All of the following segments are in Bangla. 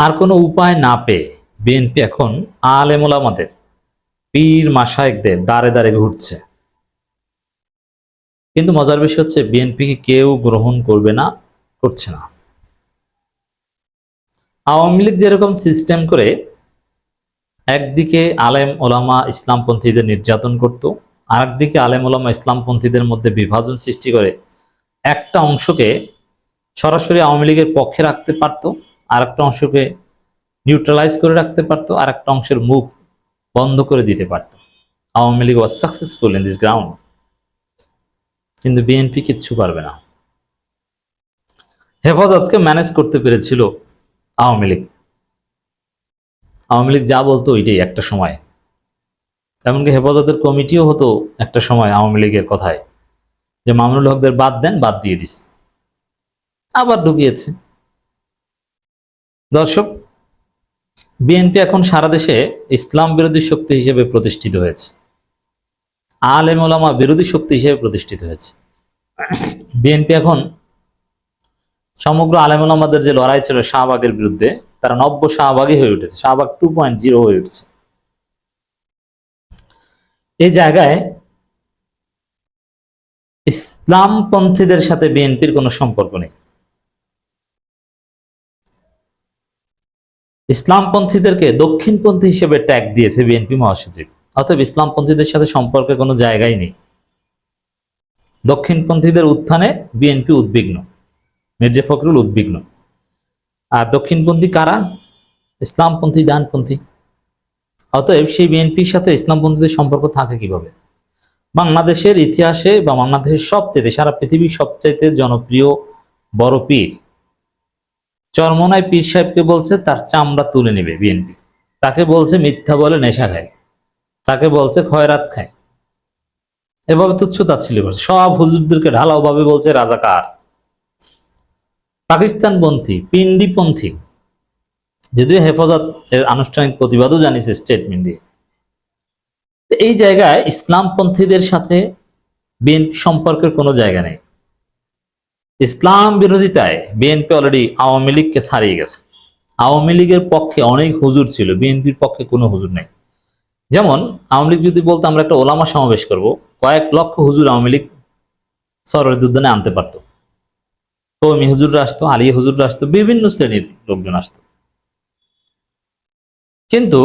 আর কোনো উপায় না পেয়ে বিএনপি এখন আলেমুল আমাদের পীর মাসায়েকদের দাঁড়ে দাঁড়ে ঘুরছে। কিন্তু মজার বিষয় হচ্ছে বিএনপিকে কেউ গ্রহণ করবে না, করছে না। আওয়ামী লীগ যেরকম সিস্টেম করে একদিকে আলেম ওলামা ইসলামপন্থীদের নির্যাতন করত আর একদিকে আলেম ওলামা ইসলামপন্থীদের মধ্যে বিভাজন সৃষ্টি করে একটা অংশকে সরাসরি আওয়ামী লীগের পক্ষে রাখতে পারত। আর একটা অংশকে নিউট্রালাইজ করে রাখতে পারত আর একটা অংশের মুখ বন্ধ করে দিতে পারত। Awami League was successful in this ground কিন্তু বিএনপি কিচ্ছু পারবে না। হেফাজতকে ম্যানেজ করতে পেরেছিল আওয়ামী লীগ। আওয়ামী লীগ যা বলতো ওইটাই একটা সময়। এমনকি হেফাজতের কমিটিও হতো একটা সময় আওয়ামী লীগের কথায়, যে মামুনুল হকদের বাদ দেন, বাদ দিয়ে দিস। আবার ঢুকিয়েছে। দর্শক, বিএনপি এখন সারা দেশে ইসলাম বিরোধী শক্তি হিসেবে প্রতিষ্ঠিত হয়েছে। আলেম ওলামা বিরোধী শক্তি হিসেবে প্রতিষ্ঠিত হয়েছে। বিএনপি এখন সমগ্র আলেম ওলামাদের যে লড়াই ছিল শাহবাগের বিরুদ্ধে, তারা নব্য শাহবাগই হয়ে উঠেছে, শাহবাগ টু পয়েন্ট জিরো হয়ে উঠছে। এই জায়গায় ইসলামপন্থীদের সাথে বিএনপির কোনো সম্পর্ক নেই। ইসলামপন্থীদেরকে দক্ষিণপন্থী হিসেবে ট্যাগ দিয়েছে বিএনপি মহাসচিব। অতএব ইসলামপন্থীদের সাথে সম্পর্কে কোনো জায়গাই নেই। দক্ষিণপন্থীদের উত্থানে বিএনপি উদ্বিগ্ন, মির্জা ফখরুল উদ্বিগ্ন। আর দক্ষিণপন্থী কারা? ইসলামপন্থী, ডানপন্থী। অতএব সেই বিএনপির সাথে ইসলামপন্থীদের সম্পর্ক থাকে কীভাবে? বাংলাদেশের ইতিহাসে বা বাংলাদেশের সবচেয়ে সারা পৃথিবীর সবচাইতে জনপ্রিয় বড় পীর চরমনায় পীর সাহেবকে বলছে, তার চামড়া তুলে নেবে বিএনপি। তাকে বলছে, মিথ্যা বলে নেশা খায়। তাকে বলছে, খয়রাত খায়। এভাবে তুচ্ছতা ছিল সব হুজুরদেরকে ঢালাও ভাবে বলছে, রাজাকার। পাকিস্তানপন্থী, পিন্ডিপন্থী, যদিও হেফাজত এর আনুষ্ঠানিক প্রতিবাদও জানিয়েছে স্টেটমেন্ট দিয়ে। এই জায়গায় ইসলামপন্থীদের সাথে বিএনপি সম্পর্কের কোনো জায়গা নেই। ইসলাম বিরোধিতায় বিএনপি অলরেডি আওয়ামী লীগকে ছাড়িয়ে গেছে। আওয়ামী লীগের পক্ষে অনেক হুজুর ছিল, বিএনপির পক্ষে কোনো হুজুর নেই। যেমন, আওয়ামী লীগ যদি বলতো আমরা একটা ওলামা সমাবেশ করব, কয়েক লক্ষ হুজুর আওয়ামী লীগ সরের উদ্যানে আনতে পারতো। কৌমি হুজুররা আসতো আলিয়া হুজুররা আসতো, বিভিন্ন শ্রেণির লোকজন আসতো। কিন্তু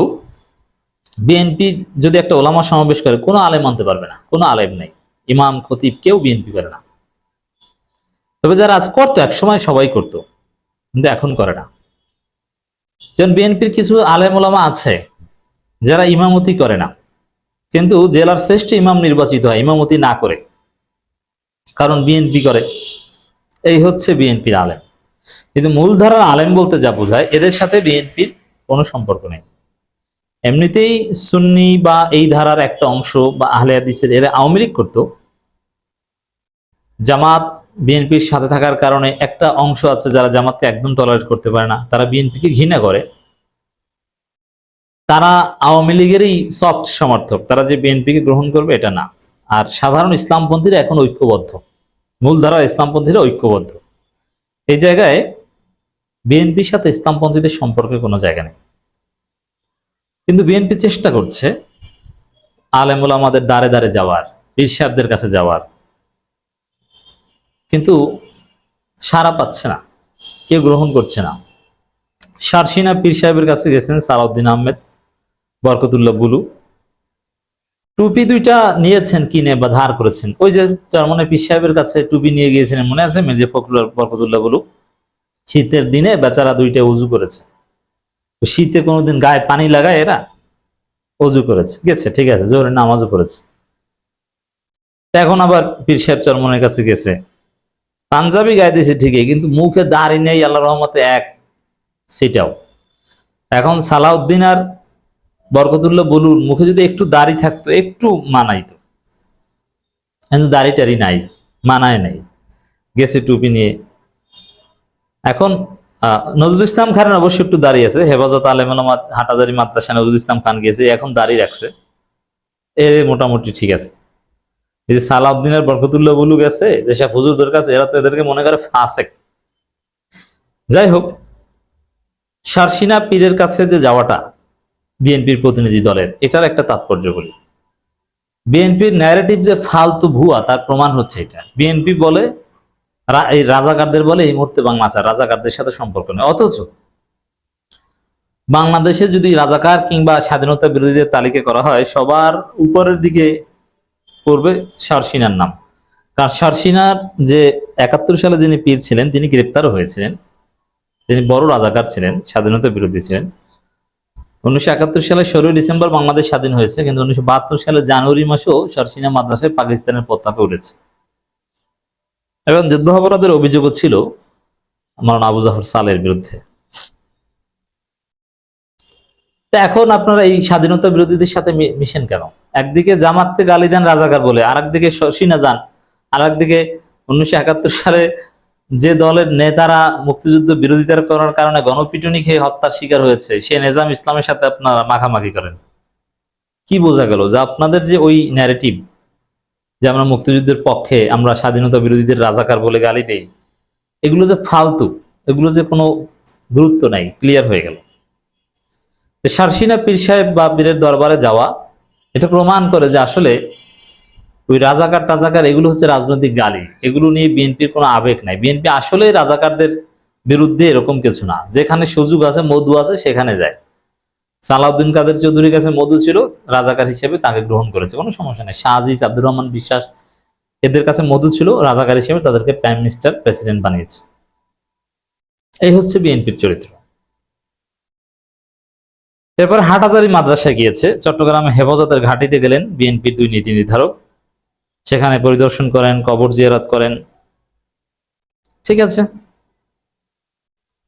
বিএনপি যদি একটা ওলামা সমাবেশ করে, কোনো আলেম আনতে পারবে না, কোনো আলেম নেই। ইমাম, খতিব কেউ বিএনপি করে না। তবে যারা আজ করতো এক সময় সবাই করতো, কিন্তু এখন করে না। যেমন বিএনপির কিছু আলেম ওলামা আছে, যারা ইমামতি করে না, কিন্তু জেলার শ্রেষ্ঠ ইমাম নির্বাচিত হয়, ইমামতি না করে। কারণ বিএনপি করে। এই হচ্ছে বিএনপির আলেম। কিন্তু মূলধারার আলেম বলতে যা বোঝায়, এদের সাথে বিএনপির কোনো সম্পর্ক নেই। এমনিতেই সুন্নি বা এই ধারার একটা অংশ বা আহলে হাদিসের, এরা আওয়ামী লীগ করতো। জামাত বিএনপির সাথে থাকার কারণে একটা অংশ আছে যারা জামাতকে একদম টলারেট করতে পারে না, তারা বিএনপিকে ঘৃণা করে। তারা আওয়ামী লীগেরই সফট সমর্থক, তারা যে বিএনপিকে গ্রহণ করবে এটা না। আর সাধারণ ইসলামপন্থীরা এখন ঐক্যবদ্ধ মূলধারা ইসলামপন্থীরা ঐক্যবদ্ধ। এই জায়গায় বিএনপির সাথে ইসলামপন্থীদের সম্পর্কে কোনো জায়গা নেই। কিন্তু বিএনপি চেষ্টা করছে আলেমুল আমাদের দাঁড়ে দাঁড়ে যাওয়ার পীর সাহেবদের কাছে যাওয়ার। কিন্তু সারা পাচ্ছে না, কেউ গ্রহণ করছে না। সারসিনা পীর সাহেবের কাছে গেছেন সালাউদ্দিন আহমেদ, বরকতুল্লাহ বুলু। টুপি দুইটা নিয়েছেন কিনে বা ধার করেছেন। ওই যে চরমনে পীর সাহেবের কাছে টুপি নিয়ে গিয়েছিলেন মনে আছে? মেজে ফখরুল বরকতুল্লাহ বুলু। শীতের দিনে বেচারা দুইটা উজু করেছে। শীতে কোনোদিন গায়ে পানি লাগায় এরা? অজু করেছে। গেছে, ঠিক আছে জোরে নামাজও পড়েছে। এখন আবার পীর সাহেব চরমনের কাছে গেছে। পাঞ্জাবি গায়ে ঠিকই, কিন্তু মুখে দাঁড়ি নেই আল্লাহ রহমতে এক সেটাও। এখন সালাউদ্দিন আর বরকতুল্লাহ বলুন, মুখে যদি একটু দাড়ি থাকতো, একটু মানাইতো। কিন্তু দাড়ি টাড়ি নাই, মানায় নাই, গেছে টুপি নিয়ে। এখন নজরুল ইসলাম খানের অবশ্য একটু দাঁড়িয়ে আছে, হেফাজত আলেমাত হাটাজারি মাদ্রাসা নজরুল ইসলাম খান গেছে, এখন দাঁড়িয়ে রাখছে। এ, মোটামুটি ঠিক আছে। এই যে সালাউদ্দিনের বরকতুল্লাহ বলু গেছে যেসব হুজুরদের কাছে, এরা তো এদেরকে মনে করে ফাসেক। যাই হোক, শারসিনা পীরের কাছে যে যাওয়াটা বিএনপির প্রতিনিধি দলের, এটার একটা তাৎপর্য বলি বিএনপির ন্যারেটিভ যে ফালতু ভুয়া, তার প্রমাণ হচ্ছে এটা। বিএনপি বলে এই রাজাকারদের বলে এই মুহূর্তে বাংলা আছে, রাজাকারদের সাথে সম্পর্ক নেই। অথচ বাংলাদেশে যদি রাজাকার কিংবা স্বাধীনতা বিরোধীদের তালিকা করা হয়, সবার উপরের দিকে পড়বে শারসিনার নাম। কারণ শারসিনার যে একাত্তর সালে যিনি পীর ছিলেন, তিনি গ্রেপ্তারও হয়েছিলেন। তিনি বড় রাজাকার ছিলেন, স্বাধীনতা বিরোধী ছিলেন। উনিশশো একাত্তর সালে ষোলোই ডিসেম্বর বাংলাদেশ স্বাধীন হয়েছে, কিন্তু উনিশশো বাহাত্তর সালে জানুয়ারি মাসেও শারসিনা মাদ্রাসায় পাকিস্তানের পতাকা উঠেছে এবং যুদ্ধাপরাধের অভিযোগও ছিল মারানা আবু জাফর সালের বিরুদ্ধে। এখন আপনারা এই স্বাধীনতা বিরোধীদের সাথে মিশেন কেন? একদিকে জামাতকে গালি দেন রাজাকার বলে আর একদিকে শর্ষিনা যান। আর একদিকে উনিশশো একাত্তর সালে যে দলের নেতারা মুক্তিযুদ্ধ বিরোধিতা করার কারণে গণপিটুনি খেয়ে হত্যার শিকার হয়েছে, সে নেজাম ইসলামের সাথে আপনারা মাখামাখি করেন। কি বোঝা গেল যে আপনাদের যে ওই ন্যারেটিভ যে আমরা মুক্তিযুদ্ধের পক্ষে আমরা স্বাধীনতা বিরোধীদের রাজাকার বলে গালি দেই, এগুলো যে ফালতু, এগুলো যে কোনো গুরুত্ব নাই ক্লিয়ার হয়ে গেল। শারসিনা পীর সাহেব বা পীরের দরবারে যাওয়া এটা প্রমাণ করে যে আসলে ওই রাজাকার টাজাকার এগুলো হচ্ছে রাজনৈতিক গালি। এগুলো নিয়ে বিএনপির কোনো আবেগ নাই। বিএনপি আসলে রাজাকারদের বিরুদ্ধে এরকম কিছু না। যেখানে সুযোগ আছে, মধু আছে, সেখানে যায়। সালাউদ্দিন কাদের চৌধুরীর কাছে মধু ছিল, রাজাকার হিসেবে তাকে গ্রহণ করেছে। কোনো সমস্যা নেই। শাহজিজ আব্দুর রহমান বিশ্বাস এদের কাছে মধু ছিল, রাজাকার হিসেবে তাদেরকে প্রাইম মিনিস্টার প্রেসিডেন্ট বানিয়েছে। এই হচ্ছে বিএনপির চরিত্র। এরপর হাটাজারি মাদ্রাসায় গিয়েছে। চট্টগ্রামে হেফাজতের ঘাটিতে গেলেন বিএনপির দুই নীতি নির্ধারক। সেখানে পরিদর্শন করেন, কবর জিয়ারত করেন। ঠিক আছে।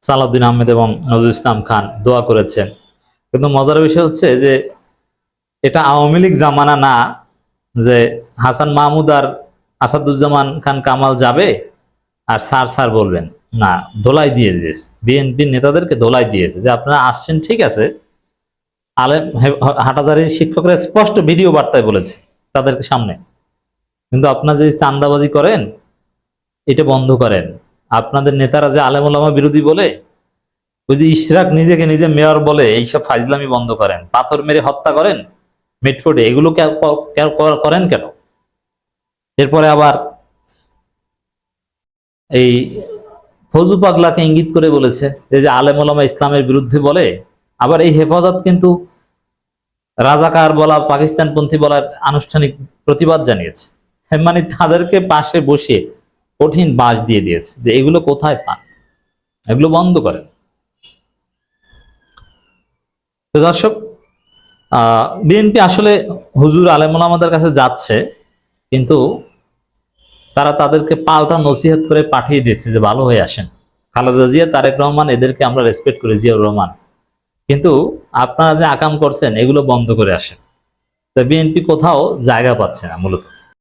সালাউদ্দিন আহমেদ এবং নজরুল ইসলাম খান দোয়া করেছেন। কিন্তু মজার বিষয় হচ্ছে যে, এটা আওয়ামী লীগ জামানা না যে হাসান মাহমুদ আর আসাদুজ্জামান খান কামাল যাবে আর স্যার স্যার বলবেন। না, দোলাই দিয়ে দিয়েছে। বিএনপির নেতাদেরকে দোলাই দিয়েছে যে, আপনারা আসছেন, ঠিক আছে আলেম হাটাজারির শিক্ষকরা স্পষ্ট ভিডিও বার্তায় বলেছে তাদেরকে সামনে। কিন্তু আপনারা যে চান্দাবাজি করেন, এটা বন্ধ করেন। আপনাদের নেতারা যে আলেম ওলামা বিরোধী বলে, ওই যে ইশরাক নিজেকে নিজে মেয়র বলে এইসব ফাজলামি বন্ধ করেন, পাথর মেরে হত্যা করেন মিটফোর্ডে এগুলো করেন কেন? এরপরে আবার এই ফজু পাগলাকে ইঙ্গিত করে বলেছে যে আলেম ওলামা ইসলামের বিরুদ্ধে বলে আবার এই হেফাজত কিন্তু রাজাকার বলা পাকিস্তানপন্থী বলার আনুষ্ঠানিক প্রতিবাদ জানিয়েছে। হ্যাঁ, মানে তাদেরকে পাশে বসে কঠিন বাঁশ দিয়ে দিয়েছে যে এগুলো কোথায় পান? এগুলো বন্ধ করেন। তো দর্শক বিএনপি আসলে হুজুর আলেমুল আমাদের কাছে যাচ্ছে কিন্তু তারা তাদেরকে পাল্টা নসিহত করে পাঠিয়ে দিয়েছে যে ভালো হয়ে আসেন। খালেদা জিয়া তারেক রহমান এদেরকে আমরা রেসপেক্ট করি জিয়াউর রহমান। কিন্তু আপনারা যে আকাম করছেন, এগুলো বন্ধ করে আসেন। তো বিএনপি কোথাও জায়গা পাচ্ছে না, মূলত।